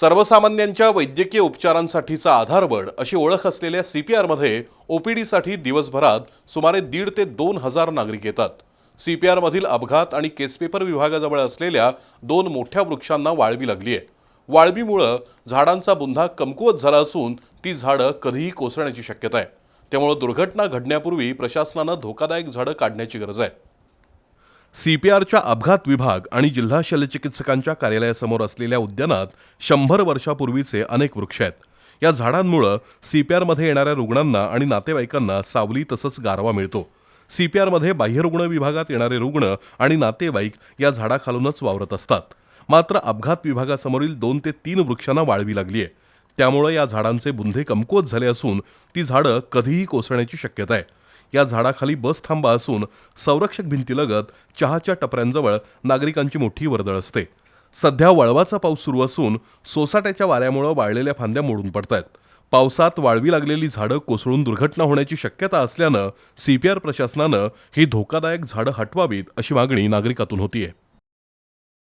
सर्वसामान्यांच्या वैद्यकीय उपचारांसाठीचा आधारबळ अशी ओळख असलेल्या सी पी आरमध्ये ओ पी डीसाठी दिवसभरात सुमारे दीड ते दोन हजार नागरिक येतात. सी पी आरमधील अपघात आणि केसपेपर विभागाजवळ असलेल्या दोन मोठ्या वृक्षांना वाळवी लागली आहे. वाळवीमुळं झाडांचा बुंधा कमकुवत झाला असून ती झाडं कधीही कोसळण्याची शक्यता आहे. त्यामुळं दुर्घटना घडण्यापूर्वी प्रशासनानं धोकादायक झाडं काढण्याची गरज आहे. सीपीआरच्या अपघात विभाग आणि जिल्हा शल्यचिकित्सकांच्या कार्यालयासमोर असलेल्या उद्यानात शंभर वर्षापूर्वीचे अनेक वृक्ष आहेत. या झाडांमुळं सीपीआरमध्ये येणाऱ्या रुग्णांना आणि नातेवाईकांना सावली तसंच गारवा मिळतो. सीपीआरमध्ये बाह्यरुग्ण विभागात येणारे रुग्ण आणि नातेवाईक या झाडाखालूनच वावरत असतात. मात्र अपघात विभागासमोरील दोन ते तीन वृक्षांना वाळवी लागली आहे. त्यामुळं या झाडांचे बुंधे कमकुवत झाले असून ती झाडं कधीही कोसळण्याची शक्यता आहे. या झाडाखाली बस थांबा असून संरक्षक भिंतीलगत चहाच्या टपऱ्यांजवळ नागरिकांची मोठी वर्दळ असते. सध्या वळवाचा पाऊस सुरू असून सोसाट्याच्या वाऱ्यामुळं वाळलेल्या फांद्या मोडून पडत आहेत पावसात वाळवी लागलेली झाडं कोसळून दुर्घटना होण्याची शक्यता असल्यानं सीपीआर प्रशासनानं ही धोकादायक झाडं हटवावीत अशी मागणी नागरिकातून होतीये.